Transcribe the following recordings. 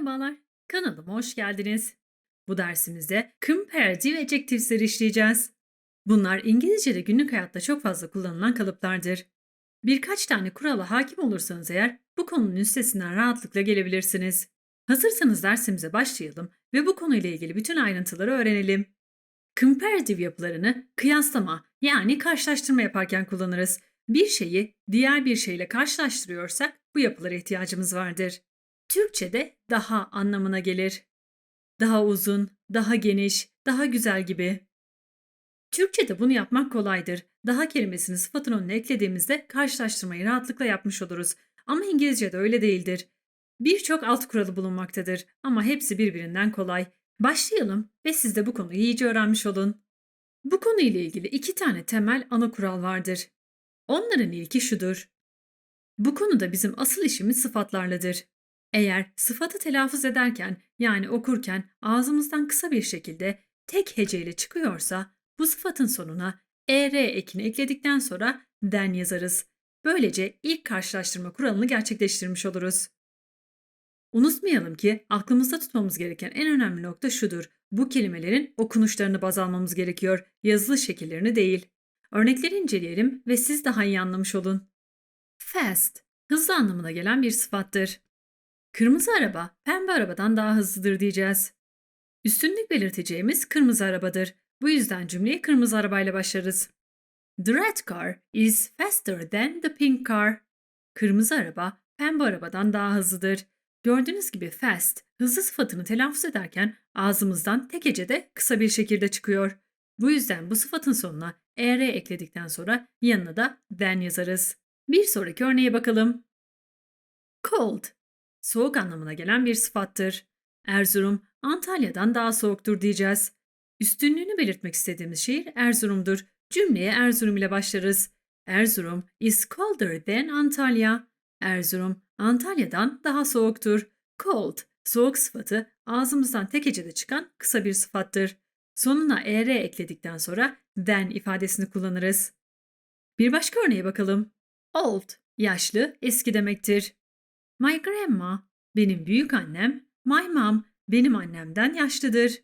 Merhabalar, kanalıma hoş geldiniz. Bu dersimizde comparative adjectives'leri işleyeceğiz. Bunlar İngilizce'de günlük hayatta çok fazla kullanılan kalıplardır. Birkaç tane kurala hakim olursanız eğer bu konunun üstesinden rahatlıkla gelebilirsiniz. Hazırsanız dersimize başlayalım ve bu konuyla ilgili bütün ayrıntıları öğrenelim. Comparative yapılarını kıyaslama yani karşılaştırma yaparken kullanırız. Bir şeyi diğer bir şeyle karşılaştırıyorsak bu yapılara ihtiyacımız vardır. Türkçe'de daha anlamına gelir. Daha uzun, daha geniş, daha güzel gibi. Türkçe'de bunu yapmak kolaydır. Daha kelimesini sıfatın önüne eklediğimizde karşılaştırmayı rahatlıkla yapmış oluruz. Ama İngilizce'de öyle değildir. Birçok alt kuralı bulunmaktadır ama hepsi birbirinden kolay. Başlayalım ve siz de bu konuyu iyice öğrenmiş olun. Bu konuyla ilgili iki tane temel ana kural vardır. Onların ilki şudur. Bu konuda bizim asıl işimiz sıfatlarladır. Eğer sıfatı telaffuz ederken yani okurken ağzımızdan kısa bir şekilde tek heceyle çıkıyorsa bu sıfatın sonuna er ekini ekledikten sonra den yazarız. Böylece ilk karşılaştırma kuralını gerçekleştirmiş oluruz. Unutmayalım ki aklımızda tutmamız gereken en önemli nokta şudur. Bu kelimelerin okunuşlarını baz almamız gerekiyor, yazılı şekillerini değil. Örnekleri inceleyelim ve siz daha iyi anlamış olun. Fast, hızlı anlamına gelen bir sıfattır. Kırmızı araba pembe arabadan daha hızlıdır diyeceğiz. Üstünlük belirteceğimiz kırmızı arabadır. Bu yüzden cümleyi kırmızı arabayla başlarız. The red car is faster than the pink car. Kırmızı araba pembe arabadan daha hızlıdır. Gördüğünüz gibi fast, hızlı sıfatını telaffuz ederken ağzımızdan tek hecede kısa bir şekilde çıkıyor. Bu yüzden bu sıfatın sonuna er ekledikten sonra yanına da than yazarız. Bir sonraki örneğe bakalım. Cold, soğuk anlamına gelen bir sıfattır. Erzurum, Antalya'dan daha soğuktur diyeceğiz. Üstünlüğünü belirtmek istediğimiz şehir Erzurum'dur. Cümleye Erzurum ile başlarız. Erzurum is colder than Antalya. Erzurum, Antalya'dan daha soğuktur. Cold, soğuk sıfatı ağzımızdan tek hecede çıkan kısa bir sıfattır. Sonuna er ekledikten sonra than ifadesini kullanırız. Bir başka örneğe bakalım. Old, yaşlı, eski demektir. My grandma, benim büyük annem, my mom, benim annemden yaşlıdır.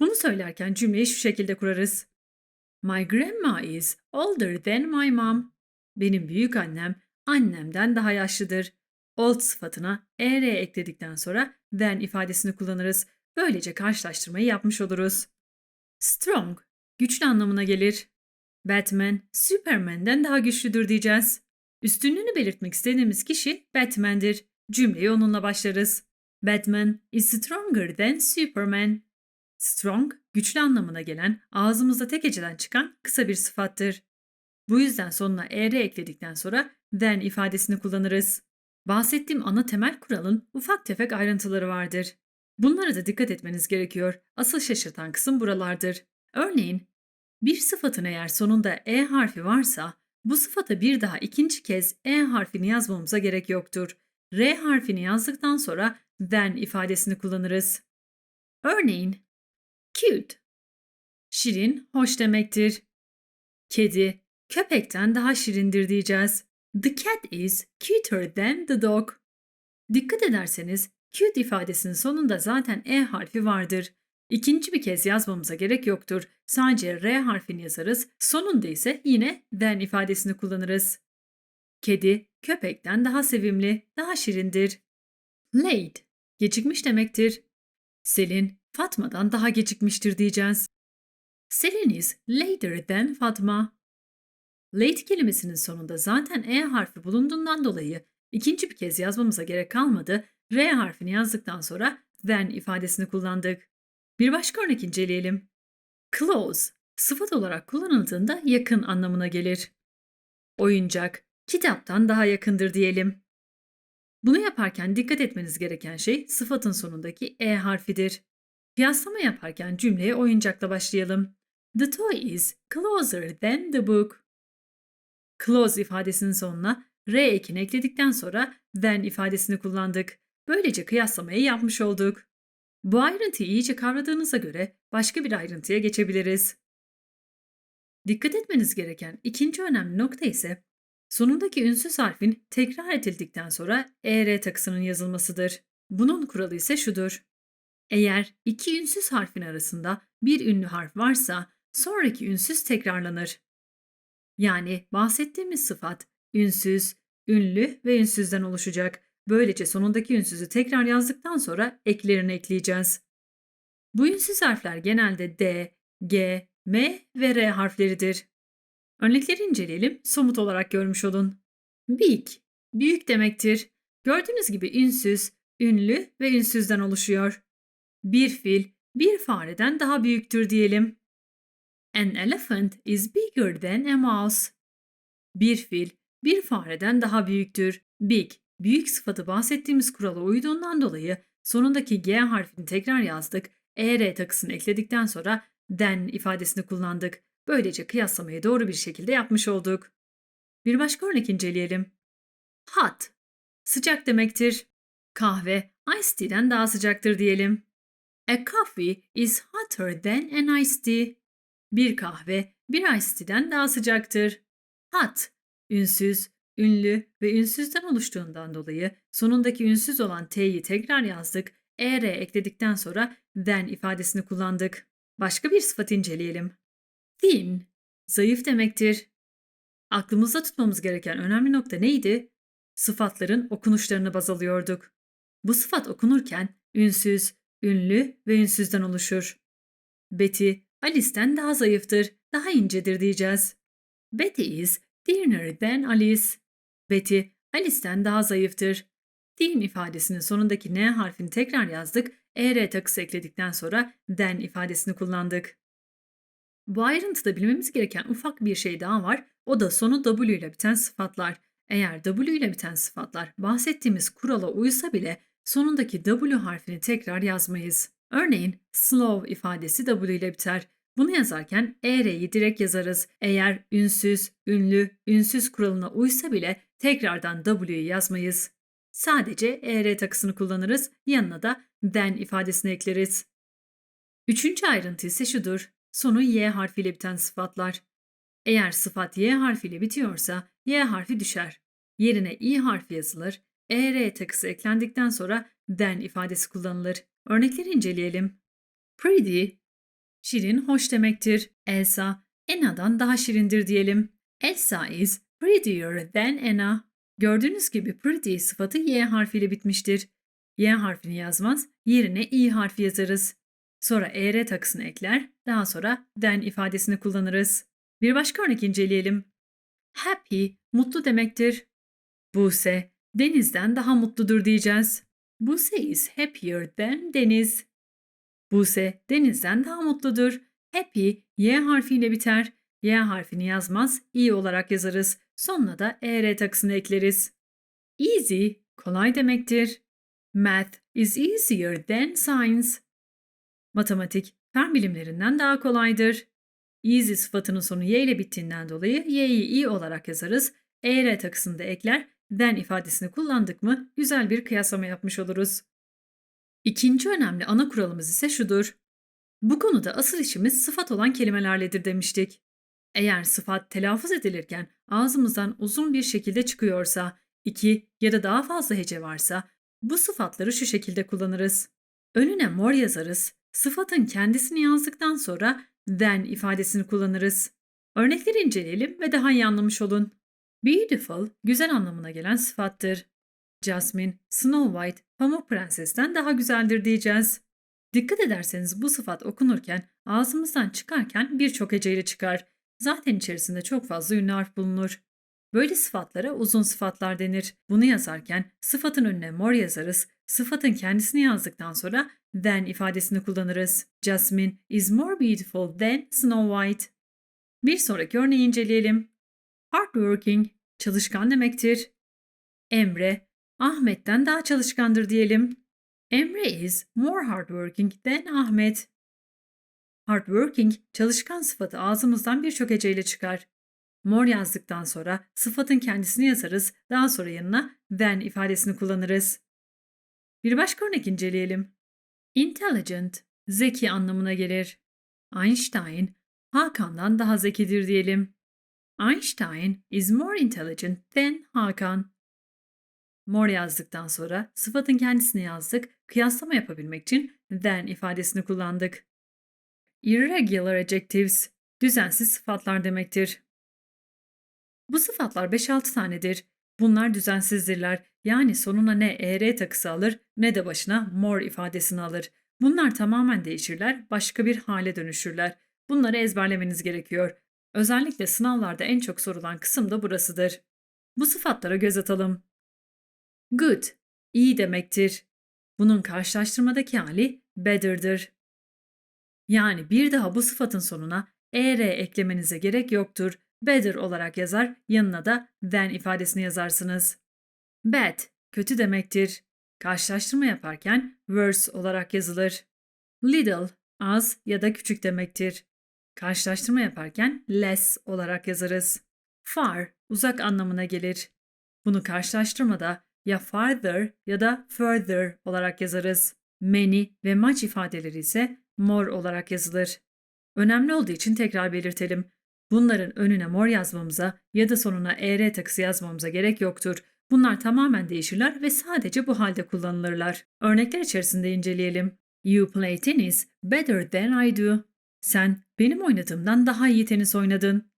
Bunu söylerken cümleyi şu şekilde kurarız. My grandma is older than my mom. Benim büyük annem annemden daha yaşlıdır. Old sıfatına er ekledikten sonra than ifadesini kullanırız. Böylece karşılaştırmayı yapmış oluruz. Strong, güçlü anlamına gelir. Batman, Superman'den daha güçlüdür diyeceğiz. Üstünlüğünü belirtmek istediğimiz kişi Batman'dir. Cümleyi onunla başlarız. Batman is stronger than Superman. Strong, güçlü anlamına gelen, ağzımızda tek heceden çıkan kısa bir sıfattır. Bu yüzden sonuna er ekledikten sonra than ifadesini kullanırız. Bahsettiğim ana temel kuralın ufak tefek ayrıntıları vardır. Bunlara da dikkat etmeniz gerekiyor. Asıl şaşırtan kısım buralardır. Örneğin, bir sıfatın eğer sonunda e harfi varsa, bu sıfata bir daha ikinci kez e harfini yazmamıza gerek yoktur. R harfini yazdıktan sonra then ifadesini kullanırız. Örneğin, cute, şirin, hoş demektir. Kedi, köpekten daha şirindir diyeceğiz. The cat is cuter than the dog. Dikkat ederseniz cute ifadesinin sonunda zaten e harfi vardır. İkinci bir kez yazmamıza gerek yoktur. Sadece r harfini yazarız. Sonunda ise yine then ifadesini kullanırız. Kedi, köpekten daha sevimli, daha şirindir. Late, gecikmiş demektir. Selin, Fatma'dan daha gecikmiştir diyeceğiz. Selin is later than Fatma. Late kelimesinin sonunda zaten e harfi bulunduğundan dolayı ikinci bir kez yazmamıza gerek kalmadı. R harfini yazdıktan sonra then ifadesini kullandık. Bir başka örnek inceleyelim. Close, sıfat olarak kullanıldığında yakın anlamına gelir. Oyuncak, kitaptan daha yakındır diyelim. Bunu yaparken dikkat etmeniz gereken şey sıfatın sonundaki e harfidir. Kıyaslama yaparken cümleye oyuncakla başlayalım. The toy is closer than the book. Close ifadesinin sonuna r ekini ekledikten sonra than ifadesini kullandık. Böylece kıyaslamayı yapmış olduk. Bu ayrıntıyı iyice kavradığınıza göre başka bir ayrıntıya geçebiliriz. Dikkat etmeniz gereken ikinci önemli nokta ise sonundaki ünsüz harfin tekrar edildikten sonra er takısının yazılmasıdır. Bunun kuralı ise şudur. Eğer iki ünsüz harfin arasında bir ünlü harf varsa sonraki ünsüz tekrarlanır. Yani bahsettiğimiz sıfat ünsüz, ünlü ve ünsüzden oluşacak. Böylece sonundaki ünsüzü tekrar yazdıktan sonra eklerini ekleyeceğiz. Bu ünsüz harfler genelde D, G, M ve R harfleridir. Örnekleri inceleyelim, somut olarak görmüş olun. Big, büyük demektir. Gördüğünüz gibi ünsüz, ünlü ve ünsüzden oluşuyor. Bir fil, bir fareden daha büyüktür diyelim. An elephant is bigger than a mouse. Bir fil, bir fareden daha büyüktür. Big, büyük sıfatı bahsettiğimiz kurala uyduğundan dolayı sonundaki G harfini tekrar yazdık. ER takısını ekledikten sonra than ifadesini kullandık. Böylece kıyaslamayı doğru bir şekilde yapmış olduk. Bir başka örnek inceleyelim. Hot, sıcak demektir. Kahve, iced tea'den daha sıcaktır diyelim. A coffee is hotter than an iced tea. Bir kahve, bir iced tea'den daha sıcaktır. Hot, ünsüz, ünlü ve ünsüzden oluştuğundan dolayı sonundaki ünsüz olan t'yi tekrar yazdık. er ekledikten sonra than ifadesini kullandık. Başka bir sıfat inceleyelim. Thin, zayıf demektir. Aklımızda tutmamız gereken önemli nokta neydi? Sıfatların okunuşlarını baz alıyorduk. Bu sıfat okunurken ünsüz, ünlü ve ünsüzden oluşur. Betty, Alice'den daha zayıftır, daha incedir diyeceğiz. Betty is thinner than Alice. Betty, Alice'den daha zayıftır. Thin ifadesinin sonundaki N harfini tekrar yazdık, ER takısı ekledikten sonra than ifadesini kullandık. Bu ayrıntıda bilmemiz gereken ufak bir şey daha var. O da sonu W ile biten sıfatlar. Eğer W ile biten sıfatlar bahsettiğimiz kurala uysa bile sonundaki W harfini tekrar yazmayız. Örneğin slow ifadesi W ile biter. Bunu yazarken ER'yi direkt yazarız. Eğer ünsüz, ünlü, ünsüz kuralına uysa bile tekrardan W'yu yazmayız. Sadece ER takısını kullanırız, yanına da then ifadesini ekleriz. Üçüncü ayrıntı ise şudur. Sonu Y harfiyle biten sıfatlar. Eğer sıfat Y harfiyle bitiyorsa Y harfi düşer. Yerine İ harfi yazılır. ER takısı eklendikten sonra then ifadesi kullanılır. Örnekleri inceleyelim. Pretty, şirin, hoş demektir. Elsa, Anna'dan daha şirindir diyelim. Elsa is prettier than Anna. Gördüğünüz gibi pretty sıfatı Y harfiyle bitmiştir. Y harfini yazmaz, yerine İ harfi yazarız. Sonra ER takısını ekler, daha sonra then ifadesini kullanırız. Bir başka örnek inceleyelim. Happy, mutlu demektir. Buse, denizden daha mutludur diyeceğiz. Buse is happier than deniz. Buse, denizden daha mutludur. Happy, Y harfiyle biter. Y harfini yazmaz, i olarak yazarız. Sonuna da er takısını ekleriz. Easy, kolay demektir. Math is easier than science. Matematik, fen bilimlerinden daha kolaydır. Easy sıfatının sonu y ile bittiğinden dolayı y'yi i olarak yazarız. Er takısını da ekler, then ifadesini kullandık mı güzel bir kıyaslama yapmış oluruz. İkinci önemli ana kuralımız ise şudur. Bu konuda asıl işimiz sıfat olan kelimelerledir demiştik. Eğer sıfat telaffuz edilirken ağzımızdan uzun bir şekilde çıkıyorsa, iki ya da daha fazla hece varsa bu sıfatları şu şekilde kullanırız. Önüne mor yazarız, sıfatın kendisini yazdıktan sonra then ifadesini kullanırız. Örnekleri inceleyelim ve daha iyi anlamış olun. Beautiful, güzel anlamına gelen sıfattır. Jasmine, Snow White, Pamuk Prenses'ten daha güzeldir diyeceğiz. Dikkat ederseniz bu sıfat okunurken ağzımızdan çıkarken birçok heceyle çıkar. Zaten içerisinde çok fazla ünlü harf bulunur. Böyle sıfatlara uzun sıfatlar denir. Bunu yazarken sıfatın önüne mor yazarız. Sıfatın kendisini yazdıktan sonra than ifadesini kullanırız. Jasmine is more beautiful than Snow White. Bir sonraki örneği inceleyelim. Hardworking, çalışkan demektir. Emre, Ahmet'ten daha çalışkandır diyelim. Emre is more hardworking than Ahmet. Hardworking, çalışkan sıfatı ağzımızdan birçok heceyle çıkar. More yazdıktan sonra sıfatın kendisini yazarız, daha sonra yanına then ifadesini kullanırız. Bir başka örnek inceleyelim. Intelligent, zeki anlamına gelir. Einstein, Hakan'dan daha zekidir diyelim. Einstein is more intelligent than Hakan. more yazdıktan sonra sıfatın kendisini yazdık. Kıyaslama yapabilmek için than ifadesini kullandık. Irregular adjectives, düzensiz sıfatlar demektir. Bu sıfatlar 5-6 tanedir. Bunlar düzensizdirler. Yani sonuna ne er takısı alır ne de başına more ifadesini alır. Bunlar tamamen değişirler, başka bir hale dönüşürler. Bunları ezberlemeniz gerekiyor. Özellikle sınavlarda en çok sorulan kısım da burasıdır. Bu sıfatlara göz atalım. Good, iyi demektir. Bunun karşılaştırmadaki hali better'dır. Yani bir daha bu sıfatın sonuna er eklemenize gerek yoktur. Better olarak yazar, yanına da than ifadesini yazarsınız. Bad, kötü demektir. Karşılaştırma yaparken worse olarak yazılır. Little, az ya da küçük demektir. Karşılaştırma yaparken less olarak yazarız. Far, uzak anlamına gelir. Bunu karşılaştırmada ya farther ya da further olarak yazarız. Many ve much ifadeleri ise more olarak yazılır. Önemli olduğu için tekrar belirtelim. Bunların önüne more yazmamıza ya da sonuna er takısı yazmamıza gerek yoktur. Bunlar tamamen değişirler ve sadece bu halde kullanılırlar. Örnekler içerisinde inceleyelim. You play tennis better than I do. Sen benim oynadığımdan daha iyi tenis oynadın.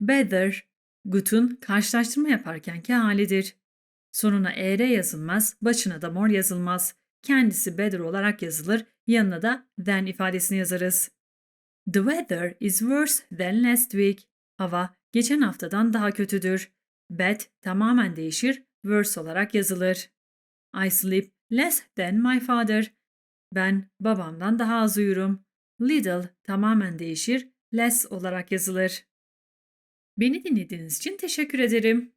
Better, good'un karşılaştırma yaparkenki halidir. Sonuna er yazılmaz, başına da more yazılmaz. Kendisi better olarak yazılır, yanına da than ifadesini yazarız. The weather is worse than last week. Hava geçen haftadan daha kötüdür. Bad tamamen değişir, worse olarak yazılır. I sleep less than my father. Ben babamdan daha az uyurum. Little tamamen değişir, less olarak yazılır. Beni dinlediğiniz için teşekkür ederim.